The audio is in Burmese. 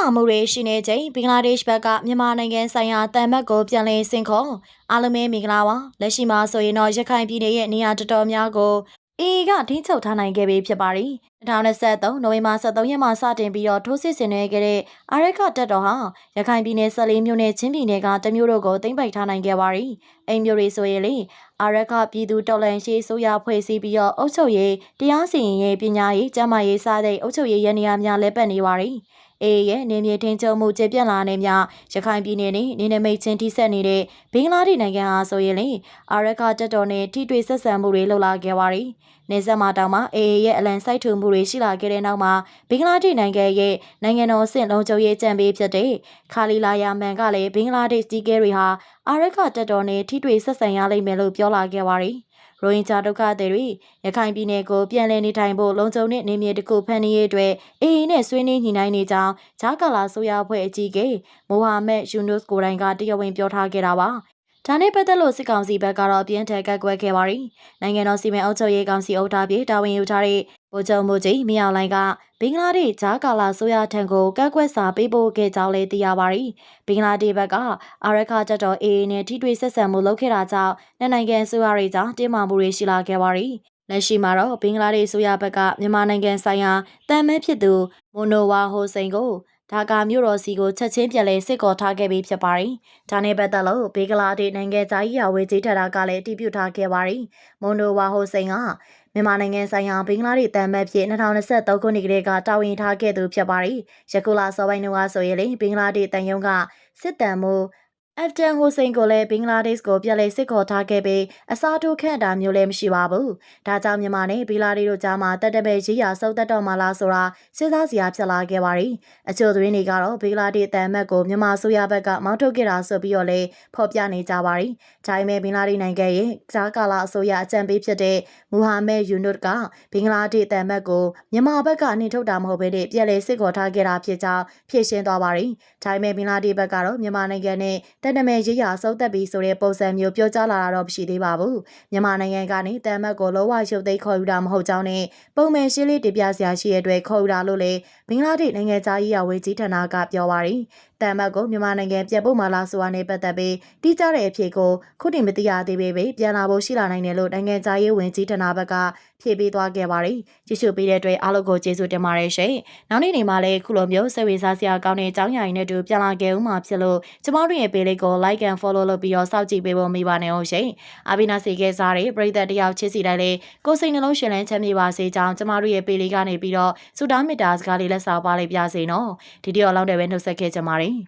မာမှုတွေရှိနေချိန်ဘင်္ဂလားဒေ့ရှ်ဘက်ကမြန်မာနိုင်ငံဆိုင်ရာတန်မတ်ကိုပြန်လည်ဆင့်ခေါ်အားလုံးပဲမင်္ဂလာပါလက်ရှိမှာဆိုရင်တော့ရခိုင်ပြည်နယ်ရဲ့နေရာတော်တော်များကိုအေကထိန်းချုပ်ထားနိုင်ခဲ့ပြီဖြစ်ပါတယ်2023နိုဝင်ဘာ23ရက်မှာစတင်ပြီးတော့ထိုးစစ်ဆင်နေခဲ့တဲ့အာရခတပ်တော်ဟာရခိုင်ပြည်နယ်14မြို့နယ်ချင်းပြည်နယ်ကတမျိုးတို့ကိုသိမ်းပိုက်ထားနိုင်ခဲ့ပါတယ်အိမ်မျိုးတွေဆိုရင်လေအာရခပြည်သူတော်လှန်ရေးဆိုရဖွဲ့စည်းပြီးတော့အုပ်ချုပ်ရေးတရားစီရင်ရေးပညာရေးကျန်းမာရေးစတဲ့အုပ်ချုပ်ရေးရန်နေရာများလက်ပတ်နေပါတယ် အေးရဲ့နေမြေထင်းချုံမှုကျေပြန့်လာနေမြရခိုင်ပြည်နယ်နဲ့နေနမိတ်ချင်းထိဆက်နေတဲ့ဘင်္ဂလားဒေ့ရှ်နိုင်ငံဟာဆိုရင်လေအာရခတပ်တော်နဲ့ထိတွေ့ဆက်ဆံမှုတွေလှုပ်လာခဲ့ပါတယ်။နေဆက်မှာတောင်မှအေးရဲ့အလံစိုက်ထူမှုတွေရှိလာခဲ့တဲ့နောက်မှာဘင်္ဂလားဒေ့ရှ်နိုင်ငံရဲ့နိုင်ငံတော်အဆင့်လုံခြုံရေးကြံပေးဖြစ်တဲ့ခါလီလာယာမန်ကလည်းဘင်္ဂလားဒေ့ရှ်ကြီးကဲတွေဟာအာရခတပ်တော်နဲ့ထိတွေ့ဆက်ဆံရလိမ့်မယ်လို့ပြောလာခဲ့ပါတယ်။ ရိုဟင်ဂျာဒုက္ခသည်တွေရခိုင်ပြည်နယ်ကိုပြန်လည်နေထိုင်ဖို့လုံခြုံတဲ့နေမြေတစ်ခုဖန်တီးရေးအတွက်အေအေနဲ့ဆွေးနွေးညှိနှိုင်းနေကြောင်းဂျာကာလာဆိုရအဖွဲ့အကြီးအကဲမိုဟာမက်ယူနုစ်ကိုတိုင်ကတရားဝင်ပြောထားခဲ့တာပါဒါနဲ့ပတ်သက်လို့စစ်ကောင်စီဘက်ကတော့ပြင်းထန်ကက်ကွက်ခဲ့ပါရီနိုင်ငံတော်စီမံအုပ်ချုပ်ရေးကောင်စီအုပ်ထားပြီးတာဝန်ယူထားတဲ့ ဗိုလ်ချုပ်မှုကြီးမြောင်လိုင်ကဘင်္ဂလားဒေ့ရှ်ဂျာကာလာဆိုရထံကိုကက်ကွက်စာပေးပို့ခဲ့ကြောင်းလည်းသိရပါရီဘင်္ဂလားဒေ့ရှ်ဘက်ကအာရခတပ်တော် AA နဲ့ထိတွေ့ဆက်ဆံမှုလုပ်ခဲ့တာကြောင့်နိုင်ငံဆိုရတွေကြောင့်တင်းမာမှုတွေရှိလာခဲ့ပါရီလက်ရှိမှာတော့ဘင်္ဂလားဒေ့ရှ်ဆိုရဘက်ကမြန်မာနိုင်ငံဆိုင်ရာတန်မဲဖြစ်သူမိုနိုဝါဟိုစိန်ကိုဒါကာမြို့တော်စီကိုချက်ချင်းပြန်လဲစစ်ကော်ထားခဲ့ပြီးဖြစ်ပါတယ်။ဒါနဲ့ပတ်သက်လို့ဘေဂလာဒေနိုင်ငံသားကြီးရာဝေကြီးထတာကလည်းတည်ပြုထားခဲ့ပါတယ်။မွန်ဒိုဝါဟိုစိန်က မြန်မာနိုင်ငံဆိုင်ရာဘင်္ဂလားဒေ့ရှ်တန်မတ်ဖြစ်2023ခုနှစ်ကလေးကတာဝန်ထားခဲ့သူဖြစ်ပါတယ်။ယခုလစောပိုင်းတုန်းကဆိုရင်လေဘင်္ဂလားဒေ့ရှ်တန်ယုံကစစ်တမ်းမှု အက်ဖတန်ဟိုစိန်ကိုလည်းဘင်္ဂလားဒေ့ရှ်ကိုပြန်လည်စစ်ခေါ်ထားခဲ့ပြီးအစားထိုးခန့်တာမျိုးလည်းမရှိပါဘူး။ဒါကြောင့်မြန်မာနဲ့ဘင်္ဂလားဒေ့ရှ်တို့ကြားမှာတက်တပဲရေးရာစုပ်တက်တော့မှလားဆိုတာစဉ်းစားစရာဖြစ်လာခဲ့ပါရီ။အချို့သတင်းတွေကတော့ဘင်္ဂလားဒေ့ရှ်တန်မတ်ကိုမြန်မာဆိုရဘက်ကမောင်းထုတ်ခဲ့တာဆိုပြီးတော့လည်းဖော်ပြနေကြပါရီ။ဒါပေမဲ့ဘင်္ဂလားဒေ့ရှ်နိုင်ငံရဲ့ဂျာကာလာအစိုးရအကြံပေးဖြစ်တဲ့မူဟာမက်ယူနုတ်ကဘင်္ဂလားဒေ့ရှ်တန်မတ်ကိုမြန်မာဘက်ကနှင်ထုတ်တာမဟုတ်ဘဲနဲ့ပြန်လည်စစ်ခေါ်ထားခဲ့တာဖြစ်ကြောင်းဖြေရှင်းသွားပါရီ။ဒါပေမဲ့ဘင်္ဂလားဒေ့ရှ်ဘက်ကတော့မြန်မာနိုင်ငံနဲ့တက်နမဲရေးရာစုပ်သက်ပြီးဆိုတဲ့ပုံစံမျိုးပြောကြားလာတာတော့မရှိသေးပါဘူးမြန်မာနိုင်ငံကနေတမ်မတ်ကိုလောဝရုပ်သိမ်းခေါ်ယူတာမဟုတ်ကြောင်းနဲ့ပုံမှန်ရှင်းလေးတင်ပြစရာရှိတဲ့အတွက်ခေါ်ယူတာလို့လည်းဘင်္ဂလားဒေ့ရှ်နိုင်ငံသားရေးရာဝေကြီးဌာနကပြောပါရီ တမ်မတ်ကိုမြန်မာနိုင်ငံပြန်ပို့မှလာဆိုတာနဲ့ပတ်သက်ပြီးတိကျတဲ့အဖြေကိုခုတင်မသိရသေးပေမဲ့ပြန်လာဖို့ရှိလာနိုင်တယ်လို့နိုင်ငံသားရေးဝန်ကြီးဌာနဘက်ကဖြေပေးသွားခဲ့ပါတယ်။ကြည့်ရှုပေးတဲ့အတွက်အားလုံးကိုကျေးဇူးတင်ပါတယ်ရှင်။နောက်နေ့နေမှာလည်းခုလိုမျိုးစိတ်ဝင်စားစရာကောင်းတဲ့အကြောင်းအရာတွေနဲ့တူပြန်လာခဲ့ဦးမှာဖြစ်လို့ကျမတို့ရဲ့ page လေးကို like and follow လုပ်ပြီးတော့စောင့်ကြည့်ပေးဖို့မိပါနဲ့ဟုတ်ရှင်။အာဘိနာစီကဲစားတဲ့ပရိသတ်တယောက်ချစ်စီတိုင်းလေးကိုစိတ်နှလုံးရှင်လန်းချမ်းမြေပါစေကြောင်းကျမတို့ရဲ့ page လေးကနေပြီးတော့စူတောင်းမေတ္တာစကားလေးလက်ဆောင်ပါလေးပြစေနော်။ဒီဒီတော့လောက်တယ်ပဲနှုတ်ဆက်ခဲ့ကြပါမယ်။ me.